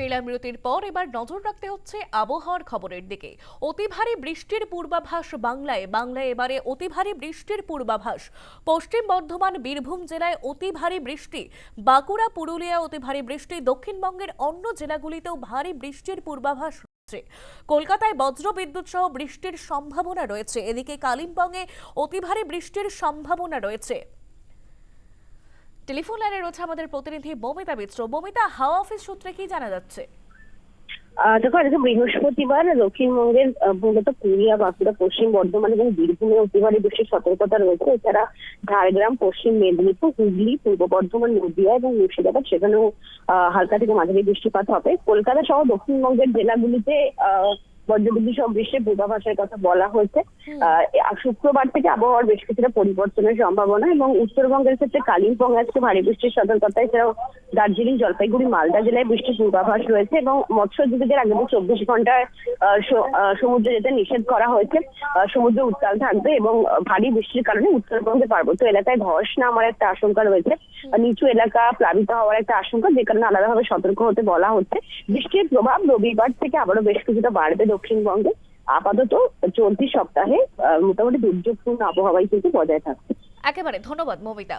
ফিরলাম বিরতির পর এবার নজর রাখতে হচ্ছে আবহাওয়ার খবরের দিকে। অতি ভারী বৃষ্টির পূর্বাভাস বাংলায়। বাংলায় এবারে অতি ভারী বৃষ্টির পূর্বাভাস। পশ্চিম বর্ধমান, বীরভূম জেলায় অতি ভারী বৃষ্টি। বাঁকুড়া পুরুলিয়া অতি ভারী বৃষ্টি। দক্ষিণবঙ্গের অন্য জেলাগুলিতেও ভারী বৃষ্টির পূর্বাভাস রয়েছে। কলকাতায় বজ্র বিদ্যুৎ সহ বৃষ্টির সম্ভাবনা রয়েছে। এদিকে কালিম্পংয়ে অতি ভারী বৃষ্টির সম্ভাবনা রয়েছে। টেলিফোন লাইনে রয়েছে আমাদের প্রতিনিধি মমিতা মিত্র। মমিতা হাওয়া অফিস সূত্রে কি জানা যাচ্ছে? দেখো, আজকে বৃহস্পতিবার দক্ষিণবঙ্গের মূলত পুরুলিয়া বাঁকুড়া, পশ্চিম বর্ধমান এবং বীরভূমে অতিবারী বেশি সতর্কতা রয়েছে। এছাড়া ঝাড়গ্রাম, পশ্চিম মেদিনীপুর, হুগলি, পূর্ব বর্ধমান, নদিয়া এবং মুর্শিদাবাদ, সেখানেও হালকা থেকে মাঝারি বৃষ্টিপাত হবে। কলকাতা সহ দক্ষিণবঙ্গের জেলাগুলিতে আহ বজ্রবিদ্যুৎ সহ বৃষ্টির পূর্বাভাসের কথা বলা হয়েছে। আহ, শুক্রবার থেকে আবহাওয়ার বেশ কিছুটা পরিবর্তনের সম্ভাবনা এবং উত্তরবঙ্গের ক্ষেত্রে কালিম্পং আজকে ভারী বৃষ্টির সতর্কতা। এছাড়াও দার্জিলিং জলপাইগুড়ি মালদা জেলায় বৃষ্টির পূর্বাভাস রয়েছে এবং মৎস্যজীবীদের আগামী চব্বিশ ঘন্টায় সমুদ্রে যেতে নিষেধ করা হয়েছে। সমুদ্র উত্তাল থাকবে এবং ভারী বৃষ্টির কারণে উত্তরবঙ্গের পার্বত্য এলাকায় ধস নামার একটা আশঙ্কা রয়েছে। নিচু এলাকা প্লাবিত হওয়ার একটা আশঙ্কা যে কারণে আলাদাভাবে সতর্ক হতে বলা হচ্ছে। বৃষ্টির প্রভাব রবিবার থেকে আবারও বেশ কিছুটা বাড়বে। দক্ষিণবঙ্গে আপাতত চলতি সপ্তাহে মোটামুটি দুর্যোগপূর্ণ আবহাওয়াই কিন্তু বজায় থাকছে। একেবারে ধন্যবাদ মমিতা।